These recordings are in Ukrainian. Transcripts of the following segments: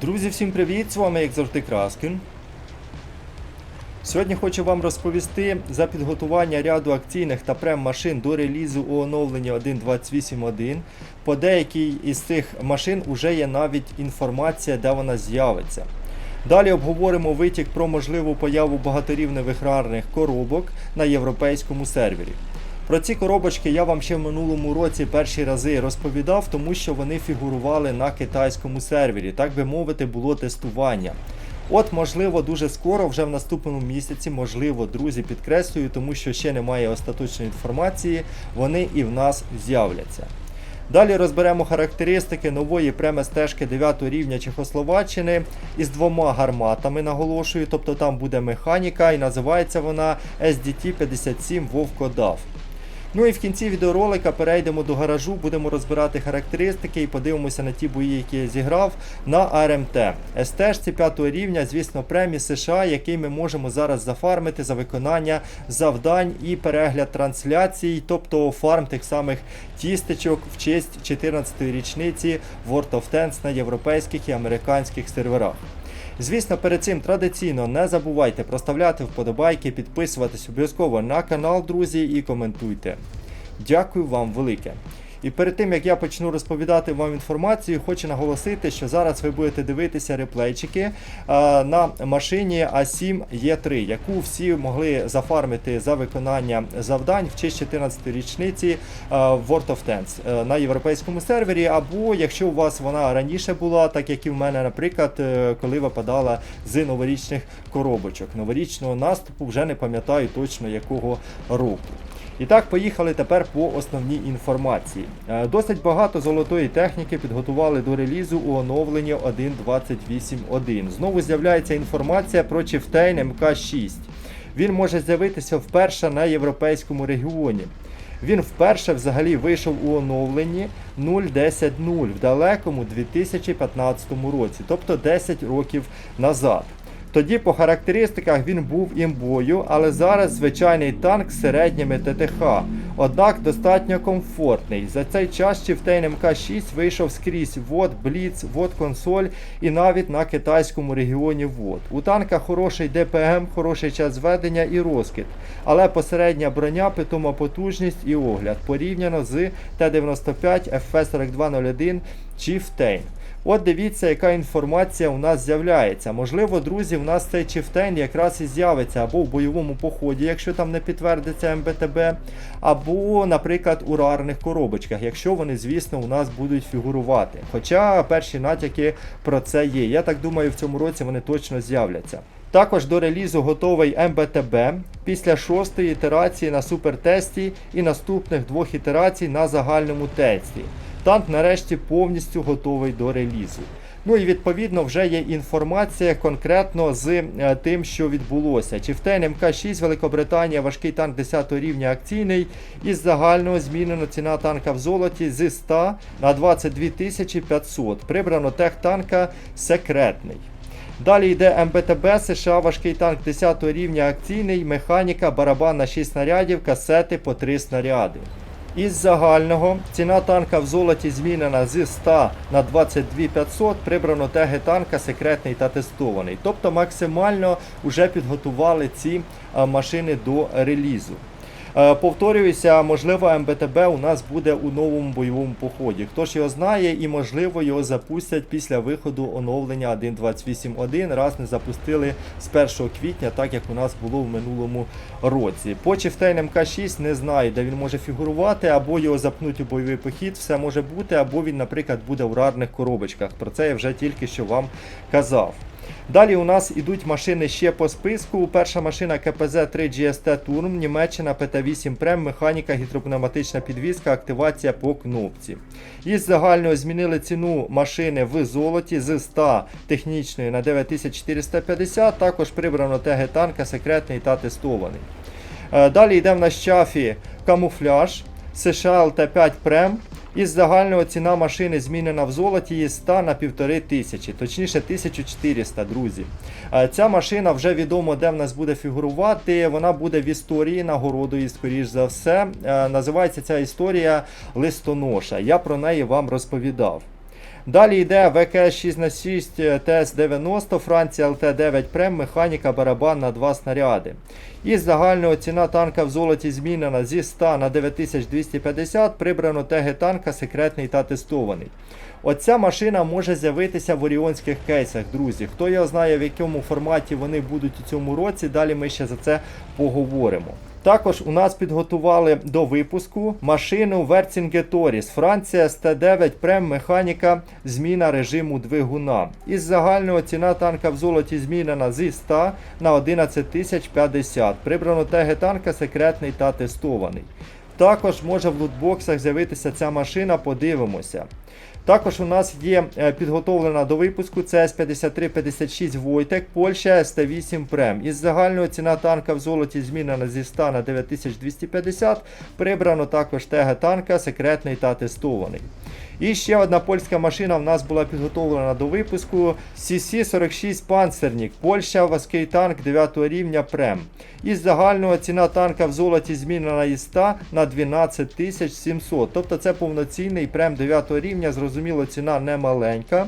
Друзі, всім привіт! З вами як завжди Краскін. Сьогодні хочу вам розповісти за підготування ряду акційних та прем-машин до релізу у оновленні 1.28.1. По деякій із цих машин вже є навіть інформація, де вона з'явиться. Далі обговоримо витік про можливу появу багаторівневих рарних коробок на європейському сервері. Про ці коробочки я вам ще в минулому році перші рази розповідав, тому що вони фігурували на китайському сервері, так би мовити, було тестування. От, можливо, дуже скоро, вже в наступному місяці, можливо, друзі, підкреслюю, тому що ще немає остаточної інформації, вони і в нас з'являться. Далі розберемо характеристики нової прем-стежки 9 рівня Чехословаччини із двома гарматами, наголошую, тобто там буде механіка і називається вона SDT-57 Вовкодав. Ну і в кінці відеоролика перейдемо до гаражу, будемо розбирати характеристики і подивимося на ті бої, які я зіграв на АРМТ. СТшці 5 рівня, звісно, премії США, який ми можемо зараз зафармити за виконання завдань і перегляд трансляцій, тобто фарм тих самих тістечок в честь 14-ї річниці World of Tanks на європейських і американських серверах. Звісно, перед цим традиційно не забувайте проставляти вподобайки, підписуватись обов'язково на канал, друзі, і коментуйте. Дякую вам велике. І перед тим як я почну розповідати вам інформацію, хочу наголосити, що зараз ви будете дивитися реплейчики а, на машині A7 E3, яку всі могли зафармити за виконання завдань в честь 14 річниці а, World of Tanks е, на європейському сервері. Або якщо у вас вона раніше була, так як і в мене, наприклад, е, коли випадала з новорічних коробочок. Новорічного наступу вже не пам'ятаю точно якого року. І так, поїхали тепер по основній інформації. Е, Досить багато золотої техніки підготували до релізу у оновленні 1.28.1. Знову з'являється інформація про Chieftain МК6. Він може з'явитися вперше на європейському регіоні. Він вперше взагалі вийшов у оновленні 0.10.0 в далекому 2015 році, тобто 10 років назад. Тоді по характеристиках він був імбою, але зараз звичайний танк з середніми ТТХ. Однак достатньо комфортний. За цей час Chieftain МК6 вийшов скрізь ВОД, Бліц, ВОД консоль і навіть на китайському регіоні ВОД. У танка хороший ДПМ, хороший час зведення і розкид, але посередня броня, питома потужність і огляд порівняно з Т-95 FF4201 Chieftain. От дивіться, яка інформація у нас з'являється. Можливо, друзі, у нас цей чифтейн якраз і з'явиться або в бойовому поході, якщо там не підтвердиться МБТБ, або, наприклад, у рарних коробочках, якщо вони, звісно, у нас будуть фігурувати. Хоча перші натяки про це є. Я так думаю, в цьому році вони точно з'являться. Також до релізу готовий МБТБ після шостої ітерації на супертесті і наступних двох ітерацій на загальному тесті. Танк нарешті повністю готовий до релізу. Ну і відповідно вже є інформація конкретно з е, тим, що відбулося. Chieftain МК6 Великобританія, важкий танк 10 рівня акційний. Із загального змінено ціна танка в золоті з 100 на 22 500. Прибрано тех танка секретний. Далі йде МБТБ США, важкий танк 10 рівня акційний, механіка, барабан на 6 снарядів, касети по 3 снаряди. Із загального ціна танка в золоті змінена з 100 на 22 500, прибрано теги танка секретний та тестований. Тобто максимально вже підготували ці машини до релізу. Е, Повторююся, можливо, МБТБ у нас буде у новому бойовому поході. Хто ж його знає, і можливо його запустять після виходу оновлення 1.28.1, раз не запустили з 1 квітня, так як у нас було в минулому році. По Chieftain МК6 не знаю, де він може фігурувати, або його запнуть у бойовий похід, все може бути, або він, наприклад, буде в рарних коробочках. Про це я вже тільки що вам казав. Далі у нас ідуть машини ще по списку. Перша машина КПЗ 3 GST Turm, Німеччина ПТ8 Прем, механіка, гідропневматична підвізка, активація по кнопці. Із загального змінили ціну машини в золоті з 100 технічної на 9450. Також прибрано ТГ танка, секретний та тестований. Е, Далі йде в нас камуфляж США LT5 Прем. Із загального ціна машини змінена в золоті із 100 на 1500, точніше 1400, друзі. Е, Ця машина вже відомо, де в нас буде фігурувати. Вона буде в історії нагородою, скоріш за все. Е, Називається ця історія листоноша. Я про неї вам розповідав. Далі йде ВКС 6 на 6 ТС-90, Франція ЛТ-9 Прем, механіка барабан на 2 снаряди. Із загального ціна танка в золоті змінена зі 100 на 9250, прибрано теги танка секретний та тестований. Оця машина може з'явитися в оріонських кейсах, друзі. Хто його знає, в якому форматі вони будуть у цьому році, далі ми ще за це поговоримо. Також у нас підготували до випуску машину Верцінгеторіс Франція СТ9 Прем механіка зміна режиму двигуна. Із загального ціна танка в золоті змінена зі 100 на 11 тисяч 50. Прибрано теги танка секретний та тестований. Також може в лутбоксах з'явитися ця машина, подивимося. Також у нас є е, підготовлена до випуску CS5356 Войтек, Польща СТ8 Прем. Із загального ціна танка в золоті змінена зі 100 на 9250. Прибрано також теги танка, секретний та тестований. І ще одна польська машина в нас була підготовлена до випуску CC46 Панцернік, Польща, важкий танк 9 рівня Прем. Із загального ціна танка в золоті змінена із 100 на 12 700. Тобто це повноцінний прем 9 рівня, зрозуміло, ціна не маленька.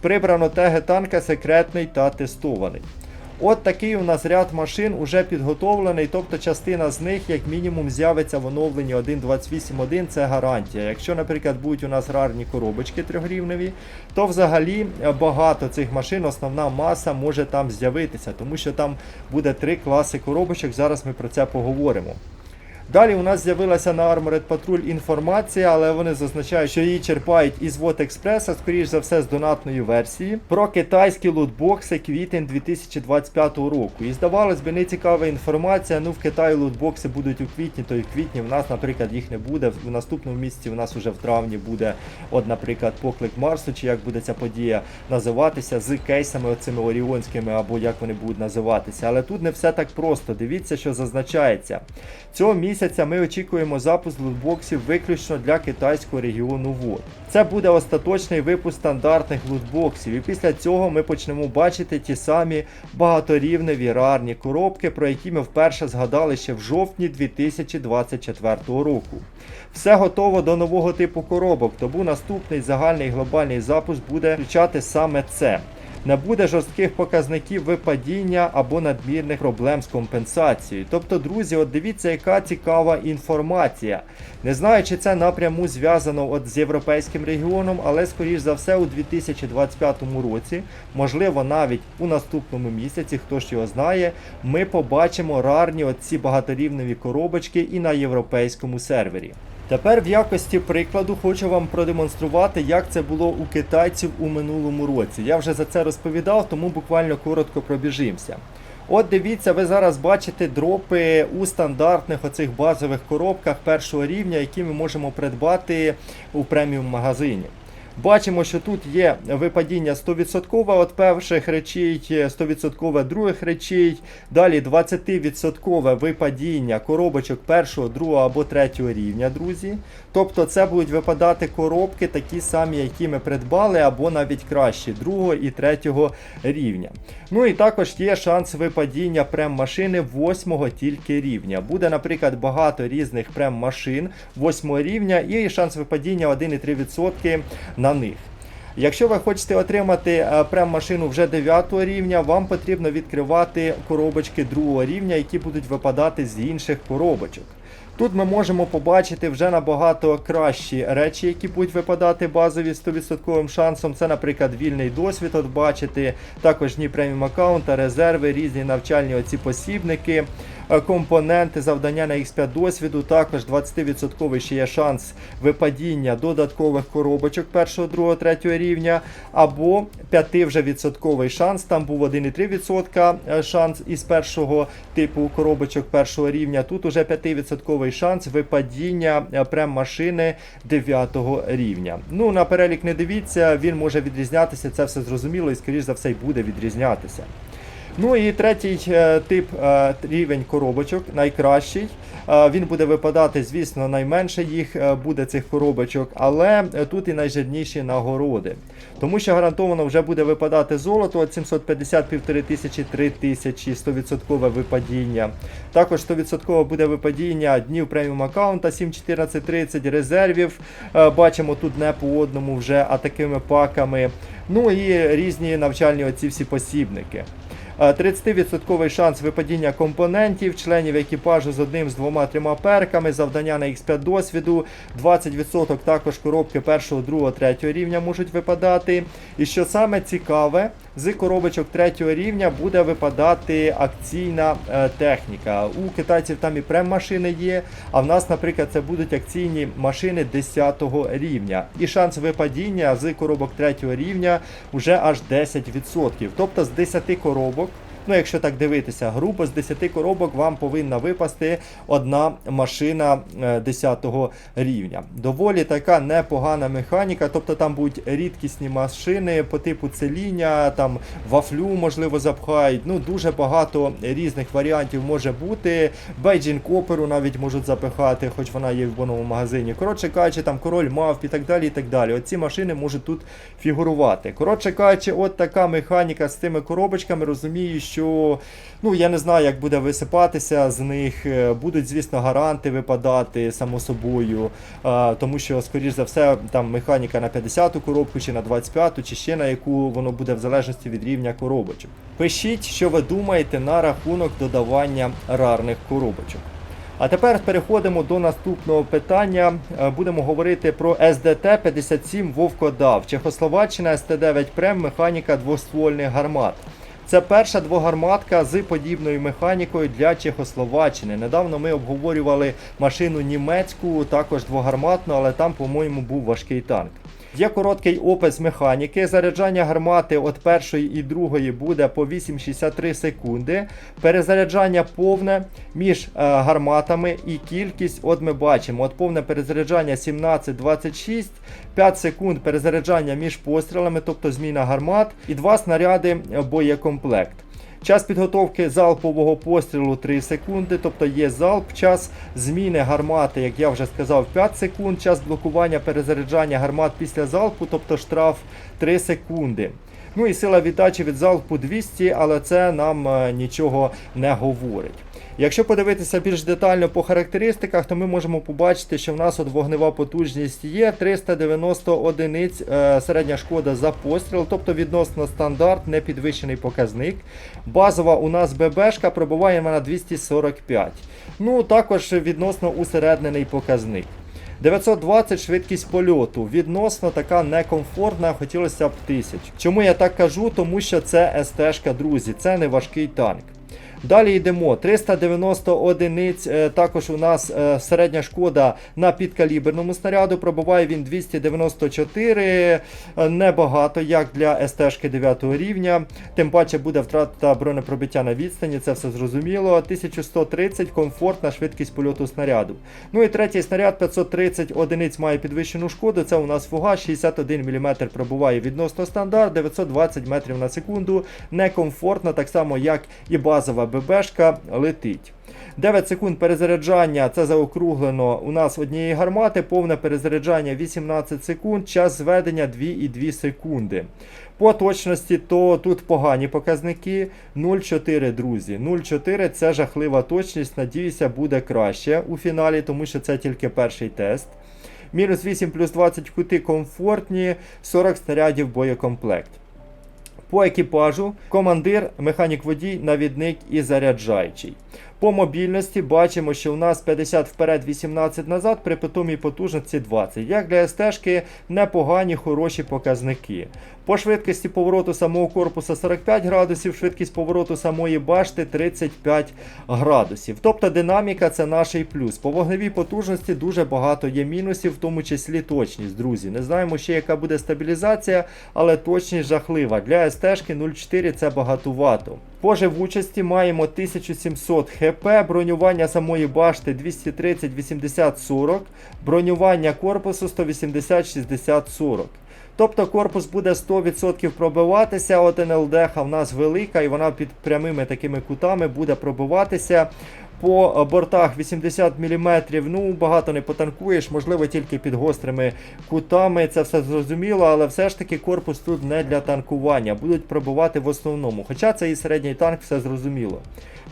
Прибрано теги танка секретний та тестований. От такий у нас ряд машин уже підготовлений, тобто частина з них, як мінімум, з'явиться в оновленні 1.28.1, це гарантія. Якщо, наприклад, будуть у нас рарні коробочки трьохрівневі, то взагалі е, багато цих машин, основна маса може там з'явитися, тому що там буде три класи коробочок. Зараз ми про це поговоримо. Далі у нас з'явилася на Armored Patrol інформація, але вони зазначають, що її черпають із Вот Експреса, скоріш за все, з донатної версії, про китайські лутбокси квітень 2025 року. І здавалось би, не цікава інформація. Ну, в Китаї лутбокси будуть у квітні, то і в квітні в нас, наприклад, їх не буде. В наступному місяці в нас уже в травні буде, от, наприклад, поклик Марсу, чи як буде ця подія називатися з кейсами оцими оріонськими, або як вони будуть називатися. Але тут не все так просто. Дивіться, що зазначається. Цього місяця ми очікуємо запуск лутбоксів виключно для китайського регіону ВОД. Це буде остаточний випуск стандартних лутбоксів, і після цього ми почнемо бачити ті самі багаторівневі рарні коробки, про які ми вперше згадали ще в жовтні 2024 року. Все готово до нового типу коробок, тому наступний загальний глобальний запуск буде включати саме це. Не буде жорстких показників випадіння або надмірних проблем з компенсацією. Тобто, друзі, от дивіться, яка цікава інформація. Не знаю, чи це напряму зв'язано от з європейським регіоном, але скоріш за все у 2025 році, можливо, навіть у наступному місяці, хто ж його знає, ми побачимо рарні оці багаторівневі коробочки і на європейському сервері. Тепер в якості прикладу хочу вам продемонструвати, як це було у китайців у минулому році. Я вже за це розповідав, тому буквально коротко пробіжимося. От дивіться, ви зараз бачите дропи у стандартних оцих базових коробках першого рівня, які ми можемо придбати у преміум магазині. Бачимо, що тут є випадіння 100% от перших речей, 100% других речей, далі 20% випадіння коробочок першого, другого або третього рівня, друзі. Тобто це будуть випадати коробки, такі самі, які ми придбали, або навіть кращі, другого і третього рівня. Ну і також є шанс випадіння прем-машини восьмого тільки рівня. Буде, наприклад, багато різних прем-машин восьмого рівня і шанс випадіння 1,3% на них. Якщо ви хочете отримати е, прем-машину вже 9 рівня, вам потрібно відкривати коробочки другого рівня, які будуть випадати з інших коробочок. Тут ми можемо побачити вже набагато кращі речі, які будуть випадати базові з 100% шансом. Це, наприклад, вільний досвід, от бачити, також дні преміум аккаунта, резерви, різні навчальні оці посібники, компоненти, завдання на X5 досвіду. Також 20% ще є шанс випадіння додаткових коробочок 1, 2, 3 рівня, або 5 вже відсотковий шанс. Там був 1,3% е, шанс із першого типу коробочок першого рівня. Тут уже 5% шанс випадіння е, прем-машини 9 рівня. Ну, на перелік не дивіться, він може відрізнятися, це все зрозуміло і, скоріш за все, й буде відрізнятися. Ну і третій е, тип е, рівень коробочок, найкращий. Е, Він буде випадати, звісно, найменше їх буде цих коробочок, але тут і найжирніші нагороди. Тому що гарантовано вже буде випадати золото від 750, 1500, 3000, 100% випадіння. Також 100% буде випадіння днів преміум аккаунта 7, 14, 30 резервів. Бачимо тут не по одному вже, а такими паками. Ну і різні навчальні оці всі посібники. Е, 30% шанс випадіння компонентів, членів екіпажу з одним, з двома, трьома перками, завдання на X5 досвіду, 20% також коробки першого, другого, третього рівня можуть випадати. І що саме цікаве, з коробочок третього рівня буде випадати акційна е, техніка. У китайців там і прем-машини є, а в нас, наприклад, це будуть акційні машини 10 рівня. І шанс випадіння з коробок третього рівня вже аж 10%. Тобто з 10 коробок. Ну, якщо так дивитися, грубо з 10 коробок вам повинна випасти одна машина е, 10 рівня. Доволі така непогана механіка, тобто там будуть рідкісні машини по типу цеління, там вафлю, можливо, запхають. Ну, дуже багато різних варіантів може бути. Бейджін коперу навіть можуть запихати, хоч вона є в боному магазині. Коротше кажучи, там король мавп і так далі. і так далі. Оці машини можуть тут фігурувати. Коротше кажучи, от така механіка з цими коробочками. Розумію, що ну я не знаю, як буде висипатися з них. Е, Будуть, звісно, гаранти випадати само собою. А, тому що, скоріш за все, там механіка на 50-ту коробку, чи на 25-ту, чи ще на яку воно буде в залежності від рівня коробочок. Пишіть, що ви думаєте на рахунок додавання рарних коробочок. А тепер переходимо до наступного питання. Е, Будемо говорити про СДТ 57 Вовкодав, Чехословаччина СТ9 Прем, механіка двоствольних гармат. Це перша двогарматка з подібною механікою для Чехословаччини. Недавно ми обговорювали машину німецьку, також двогарматну, але там, по-моєму, був важкий танк. Є короткий опис механіки. Заряджання гармати від першої і другої буде по 8,63 секунди. Перезаряджання повне між е, гарматами і кількість, от ми бачимо, от повне перезаряджання 17-26, 5 секунд перезаряджання між пострілами, тобто зміна гармат, і 2 снаряди е, боєкомплект. Час підготовки залпового пострілу 3 секунди, тобто є залп, час зміни гармати, як я вже сказав, 5 секунд, час блокування перезаряджання гармат після залпу, тобто штраф 3 секунди. Ну і сила віддачі від залпу 200, але це нам е, нічого не говорить. Якщо подивитися більш детально по характеристиках, то ми можемо побачити, що в нас от вогнева потужність є 390 одиниць е, середня шкода за постріл, тобто відносно стандарт, не підвищений показник. Базова у нас ББшка пробуває вона 245. Ну також відносно усереднений показник. 920 швидкість польоту. Відносно така некомфортна, хотілося б 1000. Чому я так кажу? Тому що це СТ-шка, друзі, це не важкий танк. Далі йдемо. 390 одиниць. е, Також у нас е, середня шкода на підкаліберному снаряду. Пробуває він 294. е, Небагато, як для СТ-шки 9 рівня. Тим паче буде втрата бронепробиття на відстані, це все зрозуміло. 1130 комфортна швидкість польоту снаряду. Ну і третій снаряд 530 одиниць має підвищену шкоду. Це у нас фуга 61 мм пробуває відносно стандарт, 920 метрів на секунду. Некомфортно, так само як і базова ББшка летить. 9 секунд перезаряджання, це заокруглено у нас однієї гармати, повне перезаряджання 18 секунд, час зведення 2,2 секунди. По точності, то тут погані показники 0,4, друзі. 0,4 це жахлива точність. Надіюся, буде краще у фіналі, тому що це тільки перший тест. Мінус 8 плюс 20 кути комфортні, 40 снарядів боєкомплект. По екіпажу командир, механік водій, навідник і заряджаючий. По мобільності бачимо, що у нас 50 вперед, 18 назад, при питомій потужності 20. Як для СТ-шки непогані, хороші показники. По швидкості повороту самого корпуса 45 градусів, швидкість повороту самої башти 35 градусів. Тобто динаміка це наш плюс. По вогневій потужності дуже багато є мінусів, в тому числі точність, друзі. Не знаємо ще, яка буде стабілізація, але точність жахлива. Для СТ-шки 0,4 це багатувато. По живучості маємо 1700 хп, бронювання самої башти 230, 80, 40, бронювання корпусу 180, 60, 40. Тобто корпус буде 100% пробиватися. От НЛД в нас велика і вона під прямими такими кутами буде пробиватися. По бортах 80 мм, ну багато не потанкуєш, можливо, тільки під гострими кутами. Це все зрозуміло, але все ж таки корпус тут не для танкування. Будуть пробувати в основному. Хоча це і середній танк, все зрозуміло.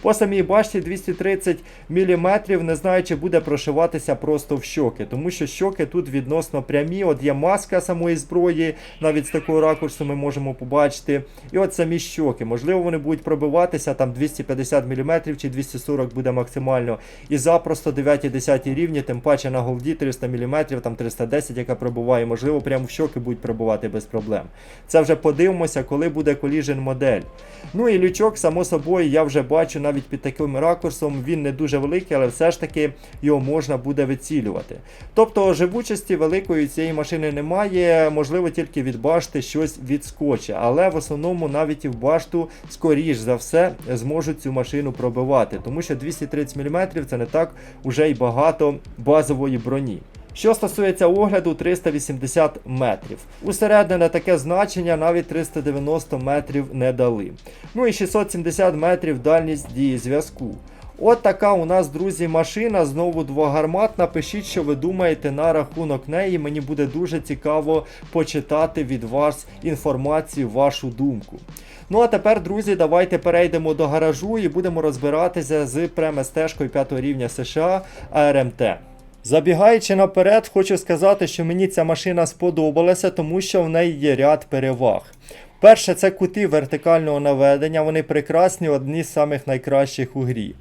По самій башті 230 мм, не знаю, чи буде прошиватися просто в щоки, тому що щоки тут відносно прямі. От є маска самої зброї, навіть з такого ракурсу ми можемо побачити. І от самі щоки. Можливо, вони будуть пробиватися там 250 мм чи 240 буде максимально. І запросто 9-10 рівні, тим паче на голді 300 мм, там 310, яка пробуває, можливо, прямо в щоки будуть пробувати без проблем. Це вже подивимося, коли буде коліжен модель. Ну і лючок, само собою, я вже бачу навіть під таким ракурсом, він не дуже великий, але все ж таки його можна буде вицілювати. Тобто живучості великої цієї машини немає, можливо, тільки від башти щось відскоче. Але в основному навіть і в башту, скоріш за все, зможуть цю машину пробивати, тому що 230 мм це не так уже й багато базової броні. Що стосується огляду, 380 метрів. Усередине таке значення навіть 390 метрів не дали. Ну і 670 метрів дальність дії зв'язку. От така у нас, друзі, машина. Знову двогарматна. Пишіть, що ви думаєте на рахунок неї. Мені буде дуже цікаво почитати від вас інформацію, вашу думку. Ну а тепер, друзі, давайте перейдемо до гаражу і будемо розбиратися з прем-СТ-шкою 5 рівня США АРМТ. Забігаючи наперед, хочу сказати, що мені ця машина сподобалася, тому що в неї є ряд переваг. Перше, це кути вертикального наведення, вони прекрасні, одні з самих найкращих у грі.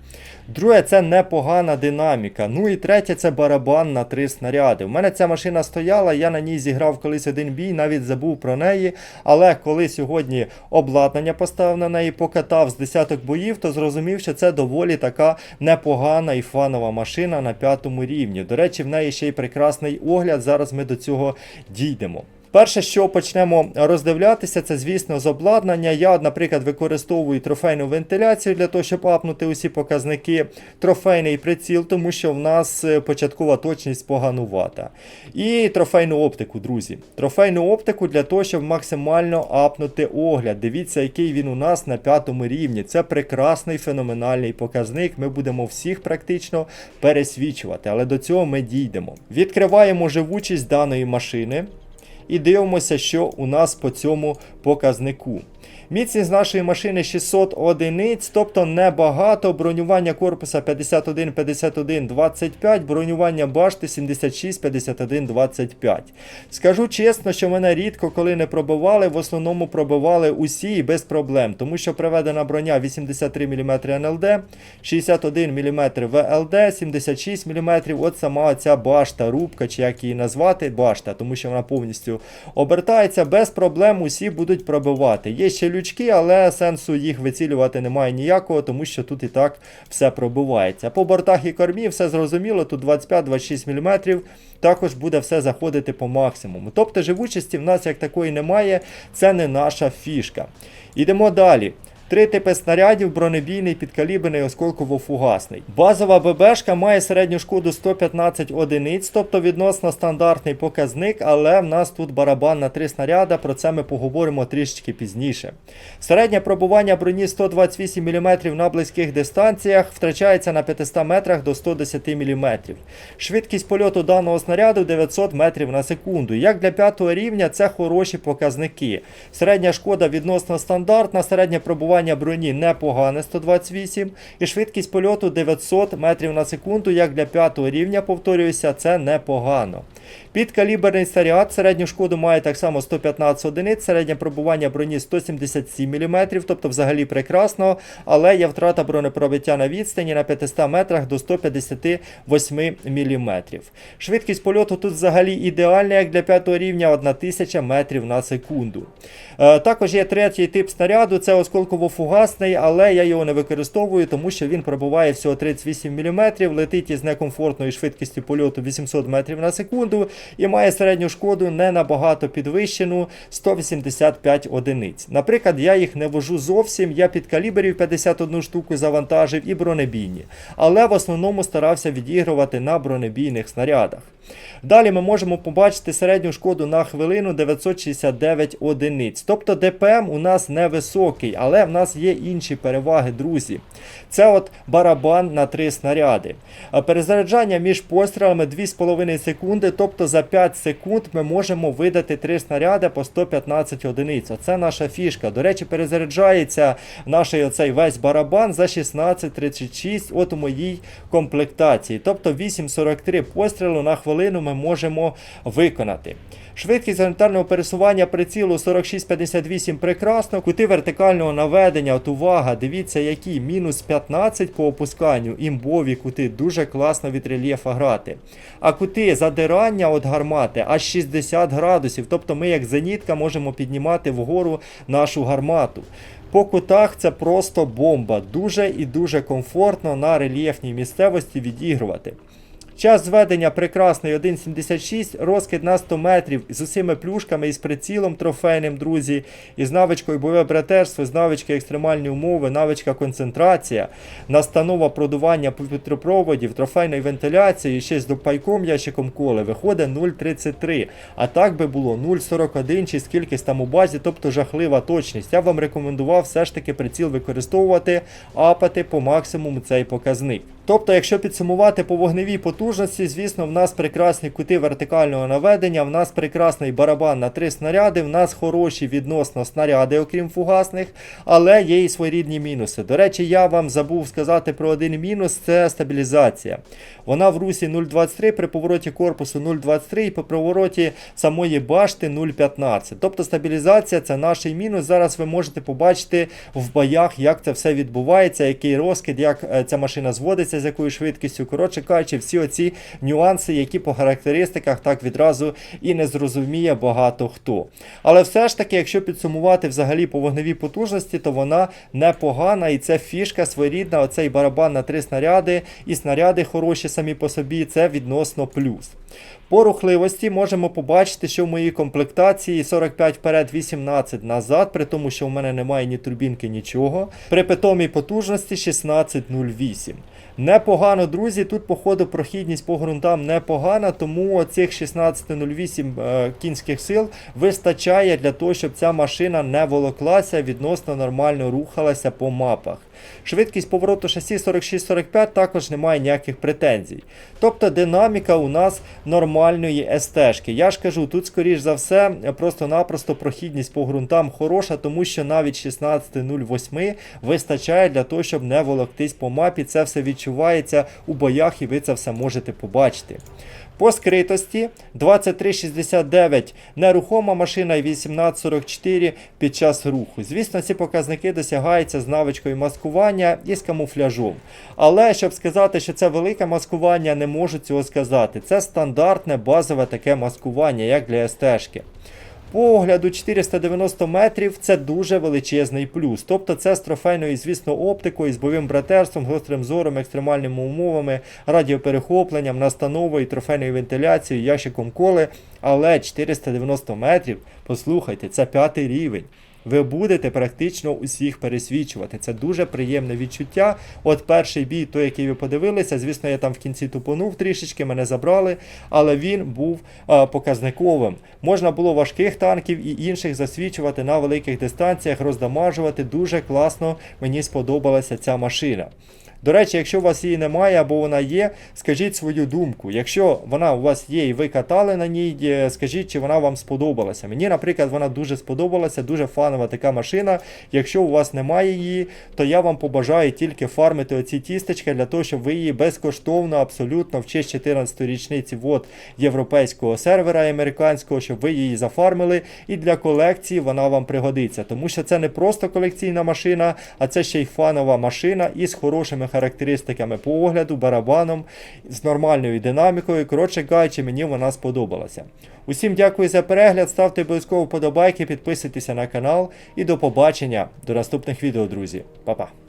Друге, це непогана динаміка. Ну і третє, це барабан на три снаряди. У мене ця машина стояла, я на ній зіграв колись один бій, навіть забув про неї. Але коли сьогодні обладнання поставив на неї, покатав з десяток боїв, то зрозумів, що це доволі така непогана і фанова машина на п'ятому рівні. До речі, в неї ще й прекрасний огляд. Зараз ми до цього дійдемо. Перше, що почнемо роздивлятися, це, звісно, з обладнання. Я, наприклад, використовую трофейну вентиляцію для того, щоб апнути усі показники. Трофейний приціл, тому що в нас е, початкова точність поганувата. І трофейну оптику, друзі. Трофейну оптику для того, щоб максимально апнути огляд. Дивіться, який він у нас на п'ятому рівні. Це прекрасний феноменальний показник. Ми будемо всіх практично пересвічувати, але до цього ми дійдемо. Відкриваємо живучість даної машини. І дивимося, що у нас по цьому показнику. Міцність нашої машини 600 одиниць, тобто небагато. Бронювання корпуса 51, 51, 25, бронювання башти 76, 51, 25. Скажу чесно, що мене рідко коли не пробивали, в основному пробивали усі і без проблем, тому що приведена броня 83 мм НЛД, 61 мм ВЛД, 76 мм. От сама ця башта, рубка, чи як її назвати, башта, тому що вона повністю обертається. Без проблем усі будуть пробивати. Є ще лючки, але сенсу їх вицілювати немає ніякого, тому що тут і так все пробивається. По бортах і кормі все зрозуміло, тут 25-26 мм. Також буде все заходити по максимуму. Тобто живучості в нас як такої немає, це не наша фішка. Ідемо далі. Три типи снарядів, бронебійний, підкаліберний, осколково-фугасний. Базова ББшка має середню шкоду 115 одиниць, тобто відносно стандартний показник, але в нас тут барабан на три снаряда, про це ми поговоримо трішечки пізніше. Середнє пробування броні 128 мм на близьких дистанціях втрачається на 500 метрах до 110 мм. Швидкість польоту даного снаряду 900 метрів на секунду. Як для п'ятого рівня, це хороші показники. Середня шкода відносно стандартна, середнє пробування броні непогане 128 і швидкість польоту 900 метрів на секунду, як для п'ятого рівня, повторююся, це непогано. Підкаліберний снаряд середню шкоду має так само 115 одиниць, середнє пробування броні 177 мм, тобто взагалі прекрасно, але є втрата бронепробиття на відстані на 500 метрах до 158 мм. Швидкість польоту тут взагалі ідеальна, як для п'ятого рівня 1000 метрів на секунду. Е, також є третій тип снаряду, це осколково-фугасний, але я його не використовую, тому що він пробуває всього 38 мм, летить із некомфортною швидкістю польоту 800 метрів на секунду і має середню шкоду не набагато підвищену 185 одиниць. Наприклад, я їх не вожу зовсім, я під каліберів 51 штуку завантажив і бронебійні, але в основному старався відігрувати на бронебійних снарядах. Далі ми можемо побачити середню шкоду на хвилину 969 одиниць. Тобто ДПМ у нас невисокий, але в нас є інші переваги, друзі. Це от барабан на 3 снаряди. Перезаряджання між пострілами 2,5 секунди, тобто за 5 секунд ми можемо видати 3 снаряди по 115 одиниць. Оце наша фішка. До речі, перезаряджається наш оцей весь барабан за 16,36 от у моїй комплектації. Тобто 8,43 пострілу на хвилину ми можемо виконати. Швидкість горизонтального пересування прицілу 46-58 прекрасно. Кути вертикального наведення, от увага, дивіться, які мінус 15 по опусканню, імбові кути, дуже класно від рельєфа грати. А кути задирання от гармати аж 60 градусів. Тобто ми, як зенітка, можемо піднімати вгору нашу гармату. По кутах це просто бомба. Дуже і дуже комфортно на рельєфній місцевості відігрувати. Час зведення прекрасний 1,76, розкид на 100 метрів з усіма плюшками і з прицілом трофейним, друзі, із навичкою бойове братерство, з навички екстремальні умови, навичка концентрація, настанова продування повітропроводів, трофейної вентиляції, і ще з допайком ящиком коли виходить 0,33. А так би було 0,41 чи скількись там у базі, тобто жахлива точність. Я вам рекомендував все ж таки приціл використовувати, апати по максимуму цей показник. Тобто, якщо підсумувати по вогневій потужності, звісно, в нас прекрасні кути вертикального наведення, в нас прекрасний барабан на три снаряди, в нас хороші відносно снаряди, окрім фугасних, але є і своєрідні мінуси. До речі, я вам забув сказати про один мінус це стабілізація. Вона в русі 0,23, при повороті корпусу 0,23 і по повороті самої башти 0,15. Тобто стабілізація це наш мінус. Зараз ви можете побачити в боях, як це все відбувається, який розкид, як е, ця машина зводиться, з якою швидкістю. Коротше кажучи, всі оці нюанси, які по характеристиках так відразу і не зрозуміє багато хто. Але все ж таки, якщо підсумувати взагалі по вогневій потужності, то вона непогана і це фішка своєрідна. Оцей барабан на три снаряди, і снаряди хороші самі по собі, це відносно плюс. По рухливості можемо побачити, що в моїй комплектації 45 вперед, 18 назад, при тому, що в мене немає ні турбінки, нічого. При питомій потужності 16,08. Непогано, друзі. Тут, походу, прохідність по ґрунтам непогана, тому цих 16,08 е, кінських сил вистачає для того, щоб ця машина не волоклася, відносно нормально рухалася по мапах. Швидкість повороту шасі 46-45 також немає ніяких претензій. Тобто динаміка у нас нормальної СТ-шки. Я ж кажу, тут, скоріш за все, просто-напросто прохідність по ґрунтам хороша, тому що навіть 16.08 вистачає для того, щоб не волоктись по мапі. Це все відчувається у боях, і ви це все можете побачити. По скритості 2369 нерухома машина і 1844 під час руху. Звісно, ці показники досягаються з навичкою маскування і з камуфляжом. Але щоб сказати, що це велике маскування, не можу цього сказати. Це стандартне базове таке маскування, як для СТ-шки. По огляду 490 метрів це дуже величезний плюс. Тобто це з трофейною, звісно, оптикою, з бойовим братерством, гострим зором, екстремальними умовами, радіоперехопленням, настановою, трофейною вентиляцією, ящиком коли. Але 490 метрів, послухайте, це п'ятий рівень. Ви будете практично усіх пересвічувати. Це дуже приємне відчуття. От перший бій, той, який ви подивилися, звісно, я там в кінці тупонув трішечки, мене забрали, але він був а, показниковим. Можна було важких танків і інших засвічувати на великих дистанціях, роздамажувати. Дуже класно мені сподобалася ця машина. До речі, якщо у вас її немає або вона є, скажіть свою думку. Якщо вона у вас є і ви катали на ній, е, скажіть, чи вона вам сподобалася. Мені, наприклад, вона дуже сподобалася, дуже фанова така машина. Якщо у вас немає її, то я вам побажаю тільки фармити оці тістечки для того, щоб ви її безкоштовно, абсолютно в честь 14 річниці вот, європейського сервера американського, щоб ви її зафармили. І для колекції вона вам пригодиться. Тому що це не просто колекційна машина, а це ще й фанова машина із хорошими характеристиками по огляду, барабаном, з нормальною динамікою. Коротше кажучи, мені вона сподобалася. Усім дякую за перегляд, ставте обов'язково вподобайки, підписуйтеся на канал і до побачення до наступних відео, друзі. Па-па!